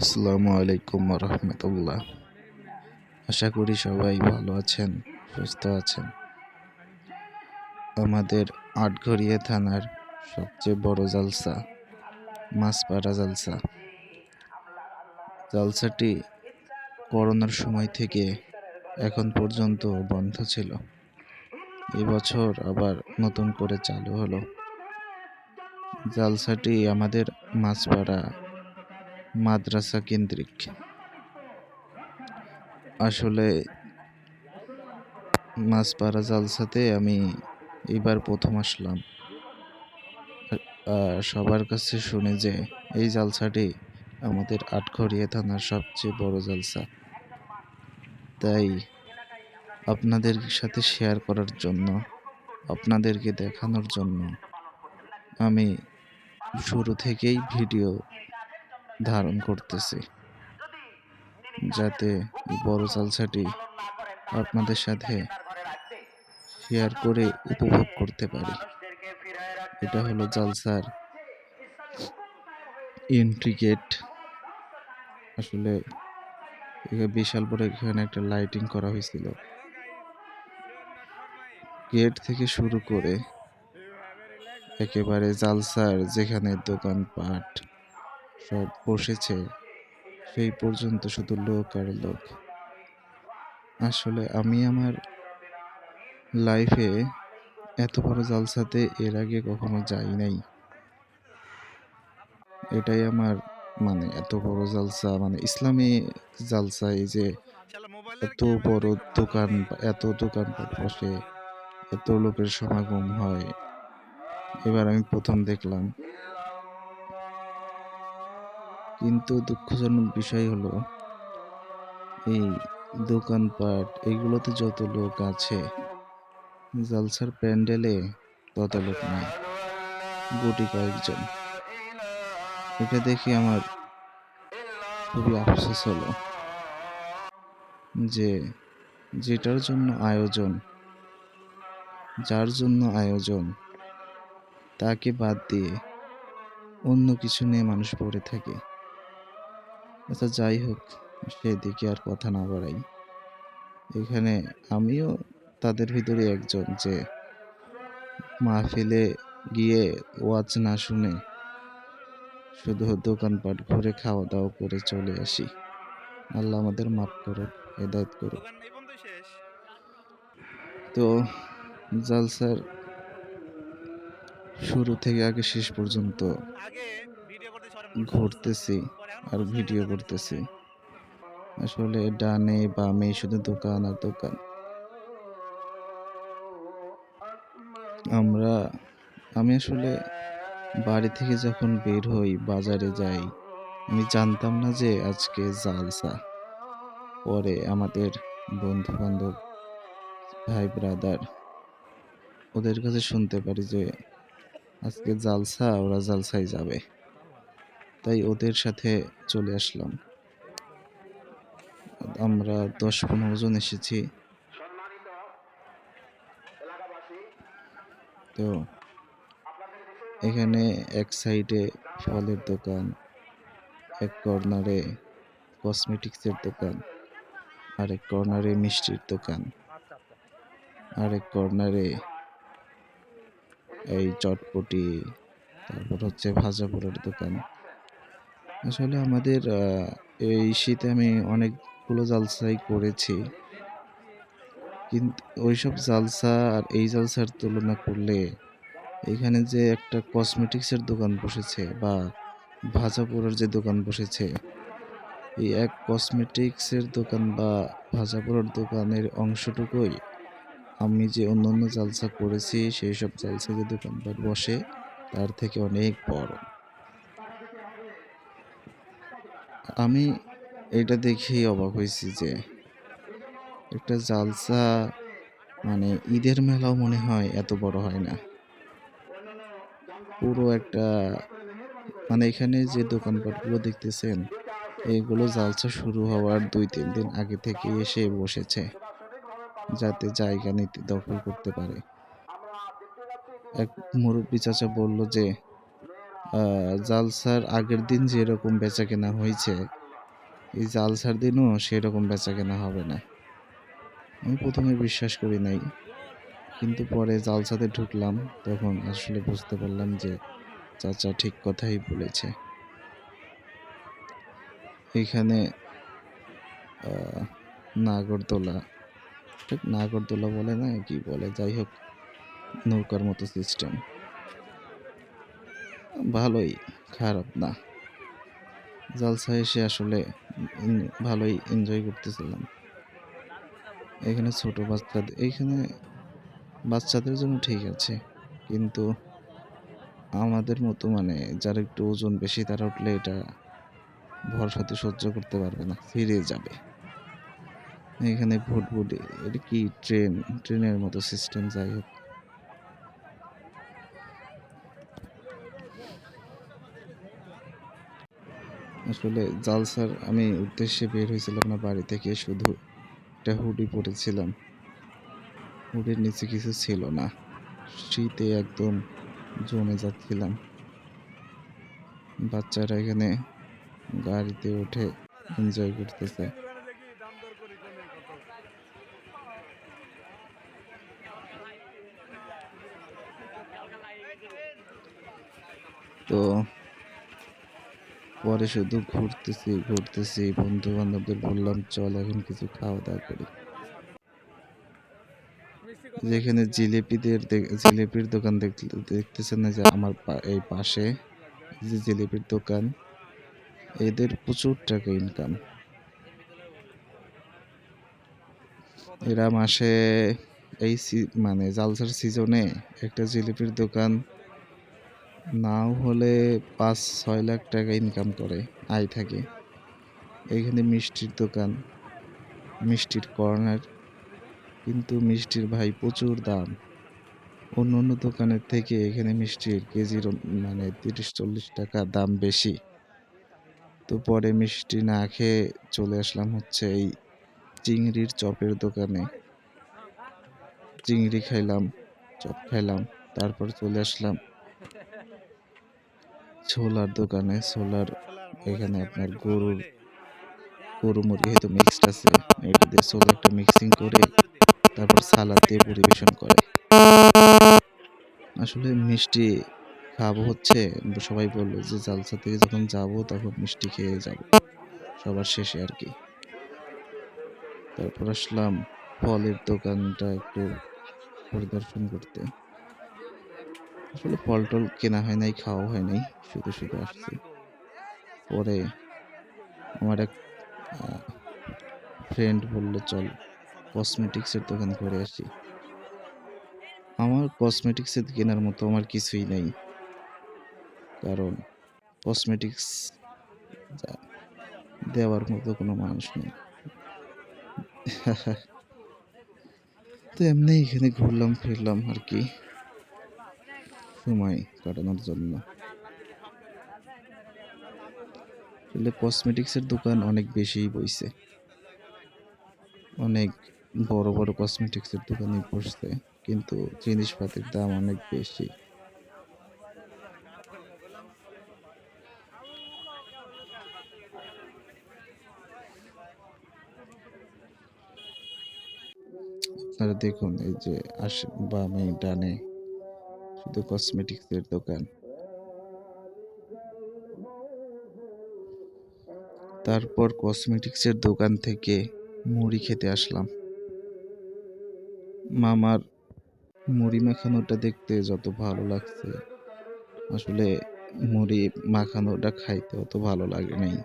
আসসালামু আলাইকুম রহমতুল্লাহ আশা করি সবাই ভালো আছেন, সুস্থ আছেন। আমাদের আটঘরিয়া থানার সবচেয়ে বড় জালসা, মাছপাড়া জালসা। জালসাটি করোনার সময় থেকে এখন পর্যন্ত বন্ধ ছিল। এবছর আবার নতুন করে চালু হলো। জালসাটি আমাদের মাছপাড়া মাদ্রাসা কেন্দ্রিক। আসলে মাছপাড়া জালসাতে আমি এবার প্রথম আসলাম। সবার কাছে শুনে যে এই জালসাটি আমাদের আটঘরিয়া থানার সবচেয়ে বড় জালসা। তাই আপনাদের সাথে শেয়ার করার জন্য, আপনাদেরকে দেখানোর জন্য আমি শুরু থেকেই ভিডিও ধারণ করতেছি। যাতে বড় জালসাটি আপনাদের সাথে শেয়ার করে উপভোগ করতে পারি। এটা হলো জালসার এন্ট্রি গেট আসলে বিশাল বড় এখানে একটা লাইটিং করা হয়েছিল। গেট থেকে শুরু করে একেবারে জালসার যেখানে দোকানপাট সব বসেছে, সেই পর্যন্ত শুধু লোক আর লোক। আসলে আমি আমার লাইফে এত বড় জালসাতে এর আগে কখনো যাই নাই। এটাই আমার মানে এত বড় জালসা মানে ইসলামী জালসা এই যে এত বড় দোকান, এত দোকান বসে, এত লোকের সমাগম হয়। এবার আমি প্রথম দেখলাম কিন্তু দুঃখজনক বিষয় হলো, এই দোকানপাট, এগুলোতে যত লোক আছে, জালসার প্যান্ডেলে তত লোক নাই, গুটি কয়েকজন। এটা দেখে আমার খুবই আফসোস হলো যে যেটার জন্য আয়োজন, যার জন্য আয়োজন, তাকে বাদ দিয়ে অন্য কিছু নিয়ে মানুষ পড়ে থাকে। আচ্ছা যাই হোক সেদিকে আর কথা না বাড়াই। এখানে আমিও তাদের ভিতরে একজন যে মাহফিলে গিয়ে ওয়াজ না শুনে শুধু দোকানপাট ঘুরে খাওয়া দাওয়া করে চলে আসি। আল্লাহ আমাদের মাফ করুক হেদায়ত করুক। তো জালসার শুরু থেকে আগে শেষ পর্যন্ত ঘুরতেছি। আর ভিডিও করতেছি। আসলে ডানে বামে শুধু দোকান আর দোকান। আমরা, আমি আসলে বাড়ি থেকে যখন বের হই, বাজারে যাই, আমি জানতাম না যে আজকে জালসা। পরে আমাদের বন্ধু বান্ধব ভাই ব্রাদার, ওদের কাছে শুনতে পারি যে আজকে জালসা, ওরা জালসায় যাবে। তাই ওদের সাথে চলে আসলাম। আমরা দশ পনেরো জন এসেছি। তো এখানে এক সাইডে ফলের দোকান, এক কর্নারে কসমেটিক্সের দোকান আরেক কর্নারে মিষ্টির দোকান আরেক কর্নারে এই চটপটি, তারপর হচ্ছে ভাজা পোড়ার দোকান। আসলে আমাদের এই শীতে আমি অনেকগুলো জালসাই করেছি। কিন্তু ওইসব জালসা আর এই জালসার তুলনা করলে এখানে যে একটা কসমেটিক্সের দোকান বসেছে বা ভাজা পোড়ার যে দোকান বসেছে, এই এক কসমেটিক্সের দোকান বা ভাজা পোড়ার দোকানের অংশটুকুই আমি যে অন্য অন্য জালসা করেছি, সেই সব জালসা যে দোকানপাট বসে, তার থেকে অনেক বড়। আমি এটা দেখেই অবাক হয়েছি যে একটা জালসা মানে ঈদের মেলাও মনে হয় এত বড় হয় না। পুরো একটা মানে এখানে যে দোকানপাটগুলো দেখতেছেন, এগুলো জালসা শুরু হওয়ার দুই তিন দিন আগে থেকে এসে বসেছে, যাতে জায়গা নিতে দখল করতে পারে। এক মুরব্বী চাচা বলল যে জালসার আগের দিন যেরকম বেচাকেনা হয়েছে এই জালসার দিনও সেরকম বেচাকেনা হবে না। আমি প্রথমে বিশ্বাস করি নাই। কিন্তু পরে জালসাতে ঢুকলাম তখন আসলে বুঝতে পারলাম যে চাচা ঠিক কথাই বলেছে। এখানে নাগরদোলা, ঠিক নাগরদোলা বলে না কি বলে? যাই হোক নৌকার মতো সিস্টেম। ভালোই, খারাপ না। জালসায় এসে আসলে ভালোই এনজয় করতেছিলাম। এখানে ছোট বাচ্চাদের এইখানে বাচ্চাদের জন্য ঠিক আছে। কিন্তু আমাদের মতো মানে যারা একটু ওজন বেশি তারা উঠলে এটা ভরসাতে সহ্য করতে পারবে না, ফিরে যাবে। এখানে ভুটভুটি এটা কি ট্রেন, ট্রেনের মতো সিস্টেম যাই হোক। আসলে জালসার আমি উদ্দেশ্যে বের হইছিলাম না বাড়ি থেকে, শুধু একটা হুডি পরেছিলাম। হুডির নিচে কিছু ছিল না। শীতে একদম জমে যাচ্ছিলাম। বাচ্চারা এখানে গাড়িতে উঠে এনজয় করতেছে। তো পরে শুধু ঘুরতেছি, ঘুরতেছি। বন্ধু-বান্ধবদের বললাম, "চল এখন কিছু খাওয়া-দাওয়া করি।" যেখানে জিলিপিদের জিলিপির দোকান দেখতে দেখতেছেন না যে আমার এই পাশে যে জিলিপির দোকান, এদের প্রচুর টাকা ইনকাম। এরা মাসে এই মানে জালসার সিজনে একটা জিলিপির দোকান নাও হলে ৫-৬ লাখ টাকা ইনকাম করে, আয় থাকে। এখানে মিষ্টির দোকান, মিষ্টির কর্নার। কিন্তু মিষ্টির ভাই প্রচুর দাম। অন্য অন্য দোকানের থেকে এখানে মিষ্টির কেজির মানে ৩০-৪০ টাকা দাম বেশি। তো পরে মিষ্টি না খেয়ে চলে আসলাম হচ্ছে এই চিংড়ির চপের দোকানে। চিংড়ি খাইলাম, চপ খাইলাম। তারপর চলে আসলাম ছোলার দোকানে। ছোলার এখানে আপনার গরুর গরু মুরগি হয়তো মিক্সড আছে। এটা দিয়ে ছোলা একটা মিক্সিং করে তারপর সালাদ দিয়ে পরিবেশন করে। আসলে মিষ্টি খাব হচ্ছে, সবাই বলল যে জালসা থেকে যখন যাব তখন মিষ্টি খেয়ে যাব। সবার শেষে আর কি তারপর আসলাম ফলের দোকানটা একটু পরিদর্শন করতে। আসলে ফল-টল কেনা হয় নাই, খাওয়া হয় নাই। শুধু, শুধু আসছি। পরে আমার এক ফ্রেন্ড বলল, "চল কসমেটিক্সের দোকান ঘুরে আসি।" আমার কসমেটিক্সের কেনার মতো আমার কিছুই নাই। কারণ কসমেটিক্স দেওয়ার মতো কোনো মানুষ নেই। তো এমনি এখানে ঘুরলাম ফিরলাম আরকি। সময় কাটানোর জন্য। কসমেটিক্সের দোকান অনেক বেশিই বইছে। অনেক বড়, বড় কসমেটিক্সের দোকানে বসছে। কিন্তু জিনিসপাতির দাম অনেক বেশি। আপনারা দেখুন এই যে আশ বামে ডানে শুধু কসমেটিক্সের দোকান। তারপর কসমেটিক্সের দোকান থেকে মুড়ি খেতে আসলাম। মামার মুড়ি মাখানোটা দেখতে যত ভালো লাগছে, আসলে মুড়ি মাখানোটা খাইতে অত ভালো লাগে নাই।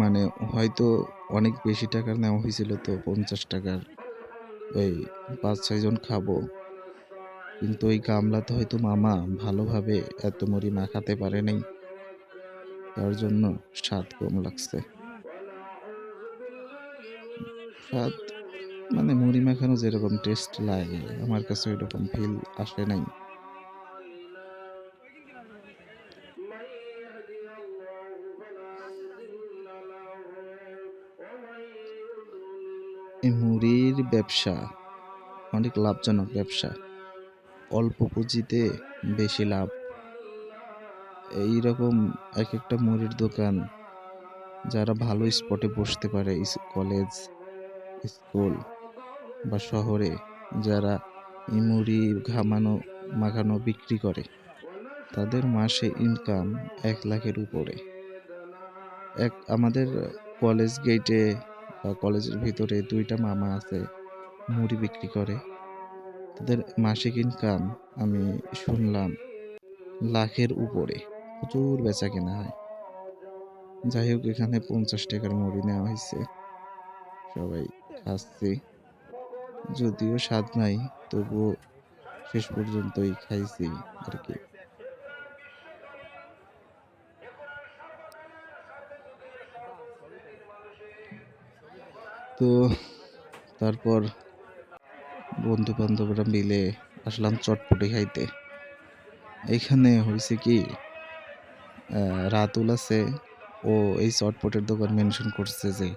মানে হয়তো অনেক বেশি টাকার নেওয়া হয়েছিল তো পঞ্চাশ টাকার ওই ৫-৬ জন খাব। কিন্তু ওই গামলাতে হয়তো মামা ভালোভাবে এত মুড়ি মাখাতে পারে নাই। তার জন্য স্বাদ কম লাগছে। স্বাদ মানে মুড়ি মাখানো যেরকম টেস্ট লাগে, আমার কাছে ওইরকম ফিল আসে নাই। এই মুড়ির ব্যবসা অনেক লাভজনক ব্যবসা। অল্প পুঁজিতে বেশি লাভ। এই রকম এক একটা মুড়ির দোকান যারা ভালো স্পটে বসতে পারে কলেজ স্কুল বা শহরে, যারা এই মুড়ি ঘামানো, মাখানো বিক্রি করে, তাদের মাসে ইনকাম এক লাখের উপরে। এক, আমাদের কলেজ গেটে বা কলেজের ভিতরে দুইটা মামা আছে, মুড়ি বিক্রি করে। তাদের মাসিক ইনকাম আমি শুনলাম লাখের উপরে। প্রচুর বেচা কেনা হয়। যাই হোক, এখানে পঞ্চাশ টাকার মুড়ি নেওয়া হয়েছে। সবাই খাচ্ছে। যদিও স্বাদ নাই, তবুও শেষ পর্যন্তই খাইছি আর কি। তো তারপর বন্ধু বান্ধবরা মিলে আসলাম চটপটি খাইতে। এখানে হয়েছে কি রাতুল আছে, ও এই চটপটের দোকান মেনশন করছে যে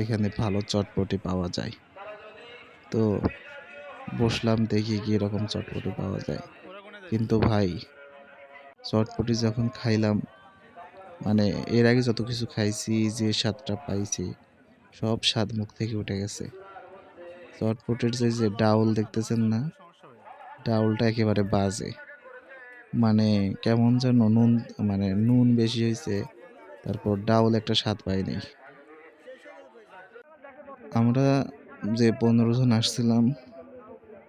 এখানে ভালো চটপটি পাওয়া যায়। তো বসলাম দেখি কি রকম চটপটি পাওয়া যায়। কিন্তু ভাই, চটপটি যখন খাইলাম মানে এর আগে যত কিছু খাইছি, যে স্বাদটা পাইছি, সব স্বাদ মুখ থেকে উঠে গেছে। চটপটের যে যে ডাউল দেখতেছেন না, ডাউলটা একেবারে বাজে। মানে কেমন যেন নুন মানে নুন বেশি হয়েছে তারপর ডাউল একটা স্বাদ পাইনি। আমরা যে পনেরো জন আসছিলাম,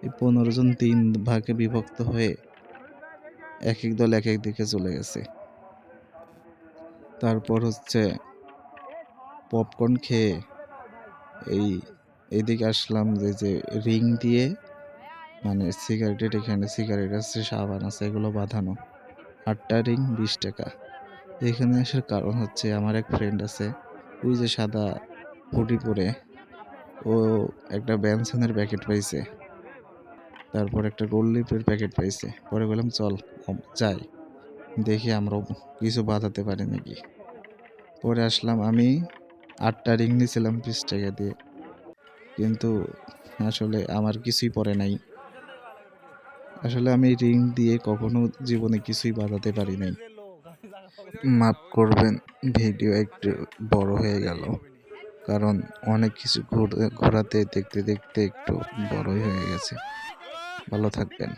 এই পনেরো জন তিন ভাগে বিভক্ত হয়ে এক এক দল এক এক দিকে চলে গেছে। তারপর হচ্ছে পপকর্ন খেয়ে এই এইদিকে আসলাম যে যে রিং দিয়ে মানে সিগারেটের এখানে সিগারেট আছে, সাবান আছে, এগুলো বাঁধানো। আটটা রিং বিশ টাকা। এখানে আসার কারণ হচ্ছে আমার এক ফ্রেন্ড আছে, ওই যে সাদা হুডি পরে, ও একটা ব্যানসনের প্যাকেট পাইছে। তারপর একটা রোল লিপের প্যাকেট পাইছে। পরে বললাম, চল যাই। দেখি আমরাও কিছু বাঁধাতে পারি নাকি? পরে আসলাম আমি, আটটা রিং নিয়েছিলাম বিশ টাকা দিয়ে। কিন্তু আসলে আমার কিছুই পড়ে নাই। আসলে আমি রিং দিয়ে কখনো জীবনে কিছুই বাজাতে পারি নাই। মাফ করবেন, ভিডিও একটু বড় হয়ে গেল। কারণ অনেক কিছু ঘোর- ঘোরাতে দেখতে দেখতে একটু বড়ই হয়ে গেছে। ভালো থাকবেন।